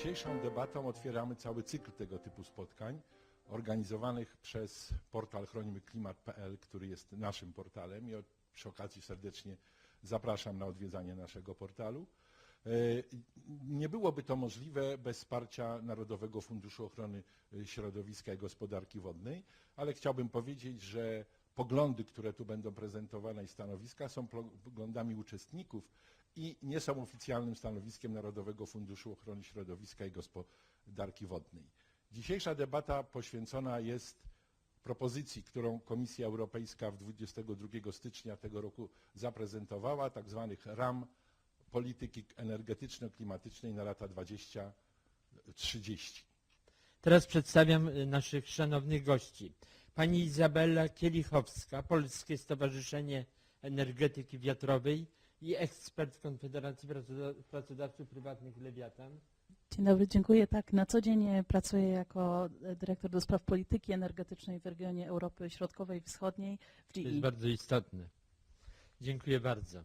Dzisiejszą debatą otwieramy cały cykl tego typu spotkań organizowanych przez portal chronimyklimat.pl, który jest naszym portalem i przy okazji serdecznie zapraszam na odwiedzanie naszego portalu. E, Nie byłoby to możliwe bez wsparcia Narodowego Funduszu Ochrony e, Środowiska i Gospodarki Wodnej, ale chciałbym powiedzieć, że poglądy, które tu będą prezentowane i stanowiska są poglądami uczestników i nie są oficjalnym stanowiskiem Narodowego Funduszu Ochrony Środowiska i Gospodarki Wodnej. Dzisiejsza debata poświęcona jest propozycji, którą Komisja Europejska w 22 stycznia tego roku zaprezentowała, tak zwanych ram polityki energetyczno-klimatycznej na lata 2030. Teraz przedstawiam y, naszych szanownych gości. Pani Izabela Kielichowska, Polskie Stowarzyszenie Energetyki Wiatrowej i ekspert Konfederacji Pracoda- Pracodawców Prywatnych Lewiatan. Dzień dobry, dziękuję. Tak, na co dzień e, pracuję jako e, dyrektor do spraw polityki energetycznej w regionie Europy Środkowej i Wschodniej w To jest GE. bardzo istotne. Dziękuję bardzo.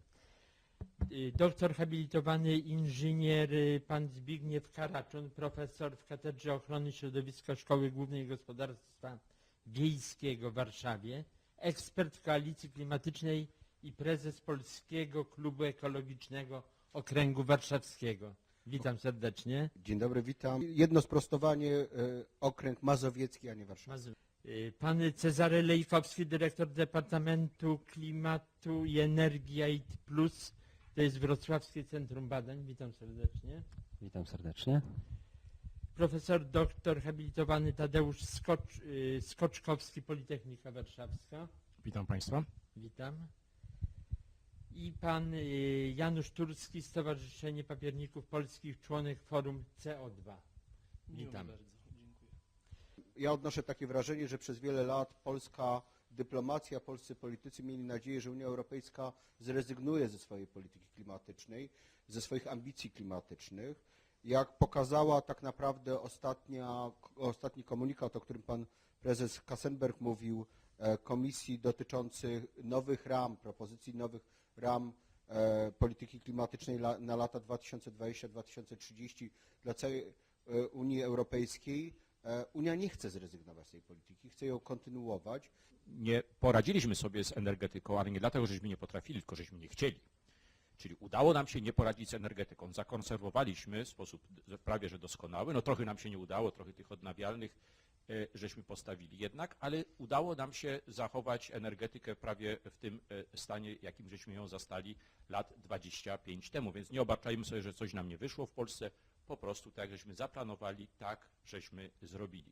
Doktor habilitowany inżynier y, pan Zbigniew Karaczun, profesor w Katedrze Ochrony Środowiska Szkoły Głównej Gospodarstwa Wiejskiego w Warszawie, ekspert Koalicji Klimatycznej i prezes Polskiego Klubu Ekologicznego Okręgu Warszawskiego. Witam serdecznie. Dzień dobry, witam. Jedno sprostowanie, e, okręg mazowiecki, a nie Warszawa. Mazu- Y, Pan Cezary Lejkowski, dyrektor Departamentu Klimatu i Energii IT Plus, to jest Wrocławskie Centrum Badań. Witam serdecznie. Witam serdecznie. Profesor doktor habilitowany Tadeusz Skocz, y, Skoczkowski, Politechnika Warszawska. Witam Państwa. Witam. I pan y, Janusz Turski, Stowarzyszenie Papierników Polskich, członek Forum CO2. Witam. Ja odnoszę takie wrażenie, że przez wiele lat polska dyplomacja, polscy politycy mieli nadzieję, że Unia Europejska zrezygnuje ze swojej polityki klimatycznej, ze swoich ambicji klimatycznych. Jak pokazała tak naprawdę ostatnia, ostatni komunikat, o którym pan prezes Kassenberg mówił, komisji dotyczący nowych ram, propozycji nowych ram e, polityki klimatycznej na lata 2020-2030 dla całej e, Unii Europejskiej, e, Unia nie chce zrezygnować z tej polityki, chce ją kontynuować. Nie poradziliśmy sobie z energetyką, ale nie dlatego, żeśmy nie potrafili, tylko żeśmy nie chcieli. Czyli udało nam się nie poradzić z energetyką. Zakonserwowaliśmy w sposób prawie że doskonały. No trochę nam się nie udało, trochę tych odnawialnych e, żeśmy postawili jednak, ale udało nam się zachować energetykę prawie w tym e, stanie, jakim żeśmy ją zastali lat 25 temu. Więc nie obarczajmy sobie, że coś nam nie wyszło w Polsce. Po prostu tak, żeśmy zaplanowali, tak żeśmy zrobili.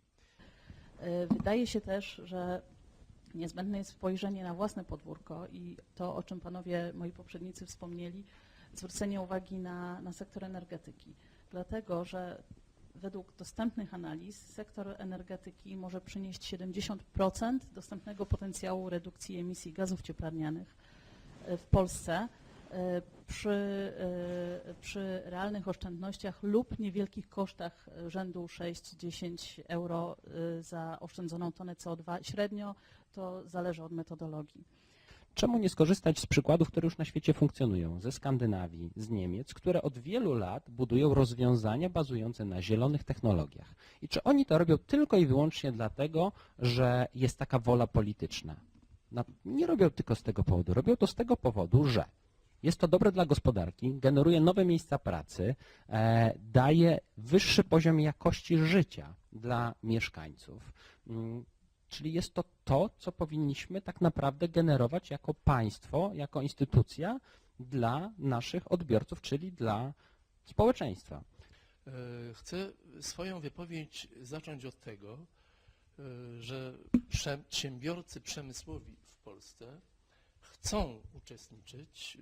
E, Wydaje się też, że niezbędne jest spojrzenie na własne podwórko i to, o czym panowie moi poprzednicy wspomnieli, zwrócenie uwagi na, na sektor energetyki. Dlatego, że według dostępnych analiz sektor energetyki może przynieść 70% dostępnego potencjału redukcji emisji gazów cieplarnianych e, w Polsce e, przy, e, przy realnych oszczędnościach lub niewielkich kosztach rzędu 6-10 euro za oszczędzoną tonę CO2. Średnio to zależy od metodologii. Czemu nie skorzystać z przykładów, które już na świecie funkcjonują, ze Skandynawii, z Niemiec, które od wielu lat budują rozwiązania bazujące na zielonych technologiach? I czy oni to robią tylko i wyłącznie dlatego, że jest taka wola polityczna? Na- Nie robią tylko z tego powodu, robią to z tego powodu, że jest to dobre dla gospodarki, generuje nowe miejsca pracy, e, daje wyższy poziom jakości życia dla mieszkańców. Czyli jest to to, co powinniśmy tak naprawdę generować jako państwo, jako instytucja dla naszych odbiorców, czyli dla społeczeństwa. E, Chcę swoją wypowiedź zacząć od tego, e, że przedsiębiorcy przemysłowi w Polsce chcą uczestniczyć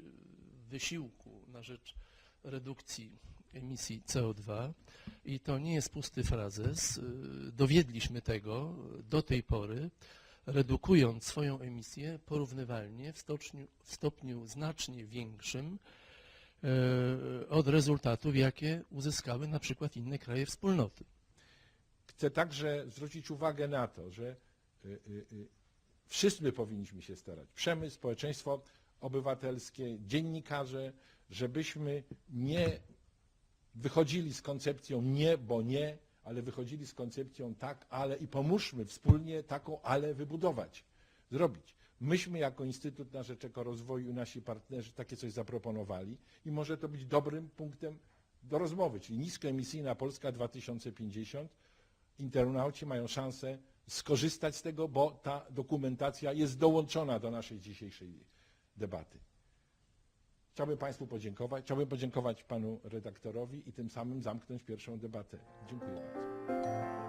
w wysiłku na rzecz redukcji emisji CO2 i to nie jest pusty frazes. E, Dowiedliśmy tego do tej pory, redukując swoją emisję porównywalnie w stopniu, w stopniu znacznie większym e, od rezultatów, jakie uzyskały na przykład inne kraje wspólnoty. Chcę także zwrócić uwagę na to, że y, y, y, wszyscy powinniśmy się starać, przemysł, społeczeństwo obywatelskie, dziennikarze, żebyśmy nie wychodzili z koncepcją nie, bo nie, ale wychodzili z koncepcją tak, ale i pomóżmy wspólnie taką ale wybudować, zrobić. Myśmy jako Instytut na Rzecz Ekorozwoju nasi partnerzy takie coś zaproponowali i może to być dobrym punktem do rozmowy, czyli niskoemisyjna Polska 2050. Internauci mają szansę skorzystać z tego, bo ta dokumentacja jest dołączona do naszej dzisiejszej debaty. Chciałbym Państwu podziękować. Chciałbym podziękować Panu redaktorowi i tym samym zamknąć pierwszą debatę. Dziękuję bardzo.